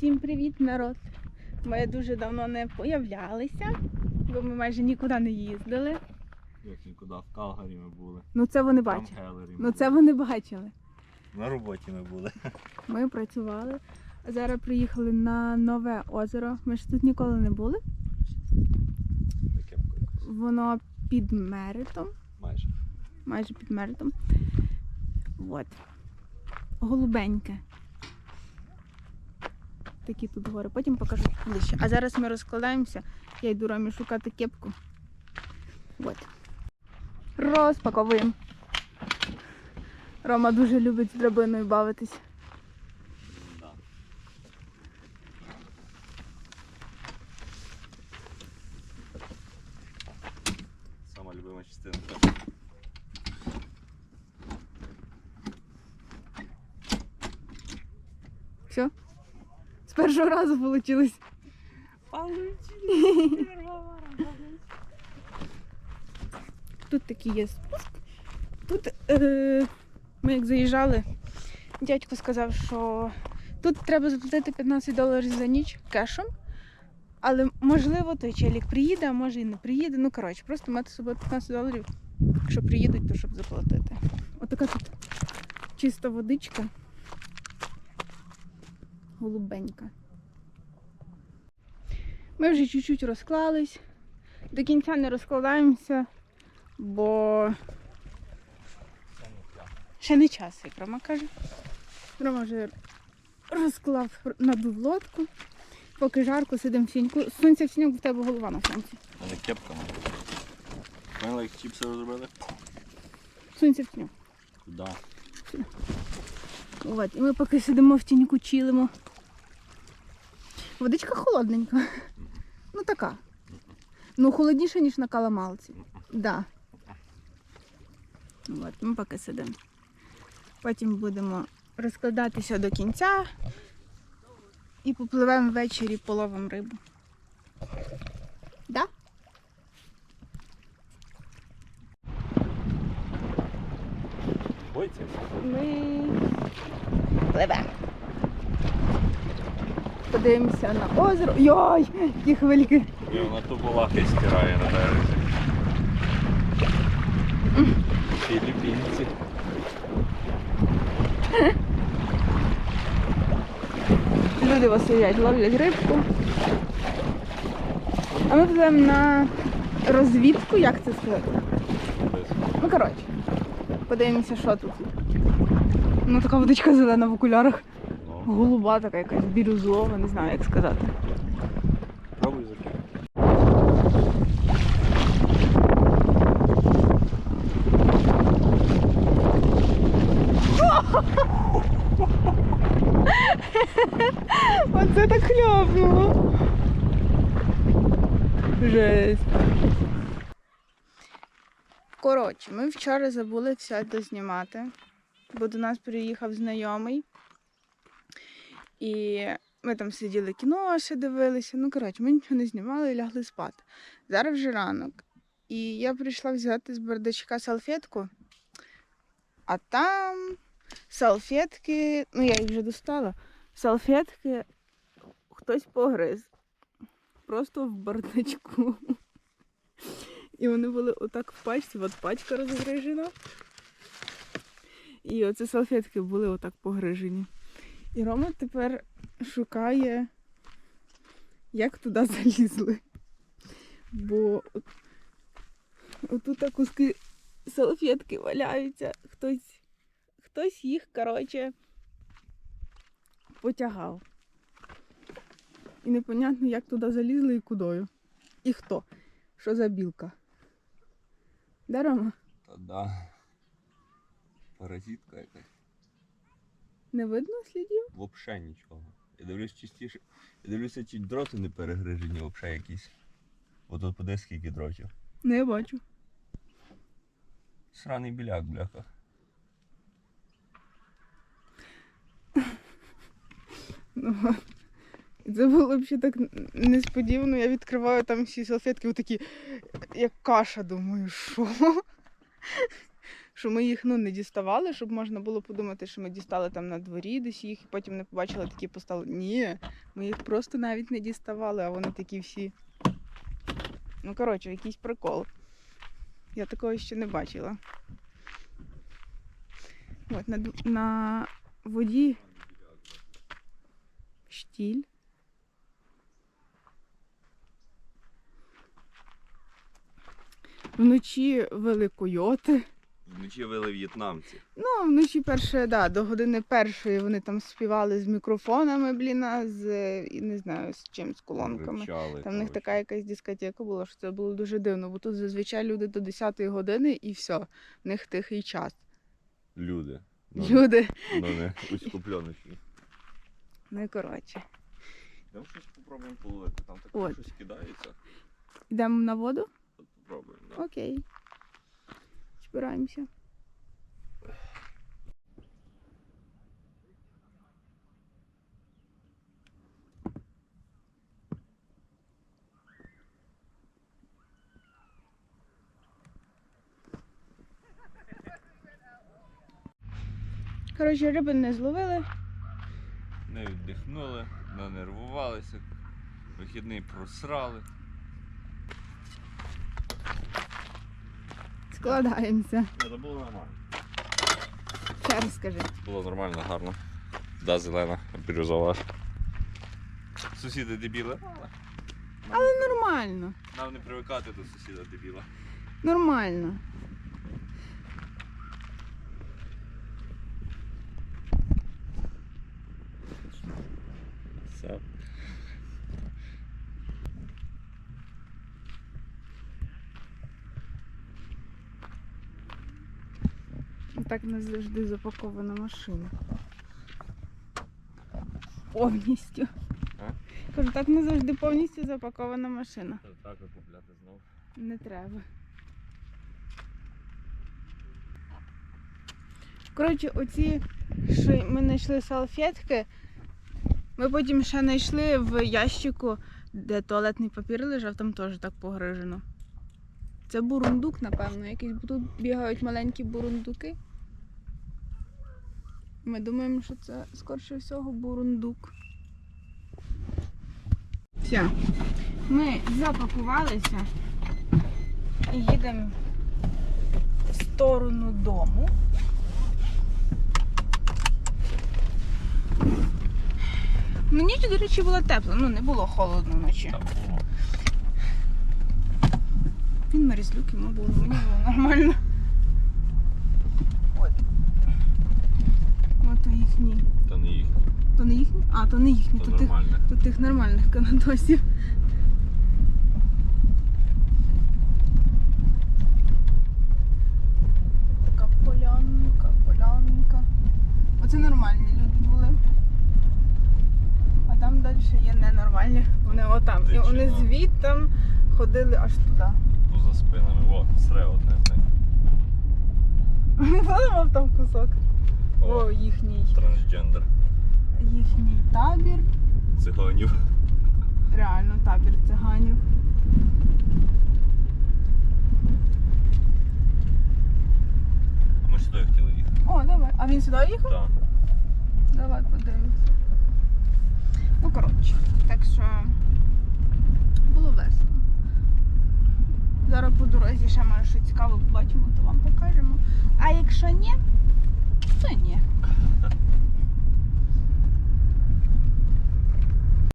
Всім привіт, народ! Ми дуже давно не появлялися, бо ми майже нікуди не їздили. Як нікуди, в Калгарі ми були. Ну це вони бачили. Ну це вони бачили. На роботі ми були. Ми працювали. А зараз приїхали на нове озеро. Ми ж тут ніколи не були. Воно під меритом, Майже. майже під меритом. От. Голубеньке. Такі тут гори. Потім покажу ближче. А зараз ми розкладаємося. Я йду Ромі шукати кепку. От. Розпаковуємо. Рома дуже любить з драбиною бавитись. Сама любима частинка. Все? З першого разу вийшло. Тут такий є спуск. Тут е, ми як заїжджали, дядько сказав, що тут треба заплатити 15 доларів за ніч кешем. Але можливо той челік приїде, а може і не приїде. Ну коротше, просто мати з собою 15 доларів. Якщо приїдуть, то щоб заплатити. Отака тут чиста водичка. Голубенька. Ми вже чуть-чуть розклались. До кінця не розкладаємося, бо ще не час, як Рома каже. Рома вже розклав надув лодку. Поки жарко сидимо в сіньку. Сонця в сіньку, в тебе голова на сонці. Мене кепка. Поняла, як чіпси розробили? Сонця в тіньку. Куди? От, і ми поки сидимо в тіньку, чилимо. Водичка холодненька. Ну така. Ну, холодніше, ніж на каламалці. Да. От, ми поки сидимо. Потім будемо розкладатися до кінця і попливемо ввечері половимо рибу. Да? Ми пливемо. Подивимося на озеро. Йой, які хвильки. І вона тупо лахи стирає на березі. Філіппінці. Люди вас сидять, ловлять рибку. А ми пливемо на розвідку, як це сказати? Ну, коротше, подивимося, що тут. Ну, така водичка зелена в окулярах. Голуба така якась бірюзова, не знаю, як сказати. пробуй закинути. Оце так хляпнуло. Жесть. Коротше, ми вчора забули все дознімати, бо до нас приїхав знайомий. І ми там сиділи кіно, ще дивилися. Ну, коротше, ми нічого не знімали і лягли спати. Зараз вже ранок. І я прийшла взяти з бардачка салфетку, а там салфетки, ну я їх вже достала. Салфетки хтось погриз. Просто в бардачку. І вони були отак в пачці, от пачка розгрижена. І оці салфетки були отак погрижені. І Рома тепер шукає, як туди залізли. Бо от- отут куски салфетки валяються. Хтось, хтось їх, коротше, потягав. І непонятно, як туди залізли і кудою. І хто? Що за білка? Да, Рома? Та да. Паразитка якась. Не видно слідів? Вообще нічого. Я дивлюсь чистіше. Я дивлюся, чи дроти не перегрижені взагалі якісь. От тут подивись скільки дротів. Не бачу. Сраний біляк, бляха. Ну, це було взагалі так несподівано. Я відкриваю там всі салфетки, отакі, як каша, думаю, що? Що ми їх ну, не діставали, щоб можна було подумати, що ми дістали там на дворі десь їх, і потім не побачили такі постали. Ні, ми їх просто навіть не діставали, а вони такі всі. Ну, коротше, якийсь прикол. Я такого ще не бачила. От, на, на воді штіль. Вночі вели койоти. Вночі вели в'єтнамці. Ну, вночі перше, да, до години першої вони там співали з мікрофонами, блін, а з і не знаю, з чим, з колонками. Кричали, Там в них така якась дискотека була, що це було дуже дивно, бо тут зазвичай люди до 10-ї години і все, в них тихий час. Люди. Ну, Люди. Ну не ускупльоночні. Ну і коротше. Там щось попробуємо половити. Там таке От. щось кидається. Йдемо на воду? От попробуємо, да. Окей. Збираємося. Коротше, риби не зловили. Не віддихнули, нанервувалися. Вихідний просрали. Складаємося. Це було нормально. Ще раз скажи. Було нормально, гарно. Да, зелена, бірюзова. Сусіди дебіли. Але нормально. Нам не привикати до сусіда дебіла. Нормально. Все. Так не завжди запакована машина. Повністю. А? Кажу, так не завжди повністю запакована машина. Так купляти знову. Не треба. Коротше, оці, що ми знайшли салфетки, ми потім ще знайшли в ящику, де туалетний папір лежав, там теж так погрижено. Це бурундук, напевно, якийсь, тут бігають маленькі бурундуки. Ми думаємо, що це скорше всього бурундук. Все. Ми запакувалися і їдемо в сторону дому. Ну, ніч, до речі, було тепло, ну не було холодно вночі. Він мерзлюк, йому було, мені було нормально. От. От то їхні. Та не їх, То не їхні? А, то не їхні, то то тих, то тих нормальних канадосів. Така полянка, полянка. Оце нормальні люди були. А там далі є ненормальні. Вони отам. І вони звідтам ходили аж туди. Поза спинами. О, сре одне з них. Виламав там кусок. О, О, їхній, трансгендер. Їхній табір. Циганів. Реально табір циганів. Ми сюди хотіли їхати. О, давай. А він сюди їхав? Так. Давай подивимося. Ну, коротше, так що було весело. Зараз по дорозі ще може щось цікаве побачимо, то вам покажемо. А якщо ні, то ні.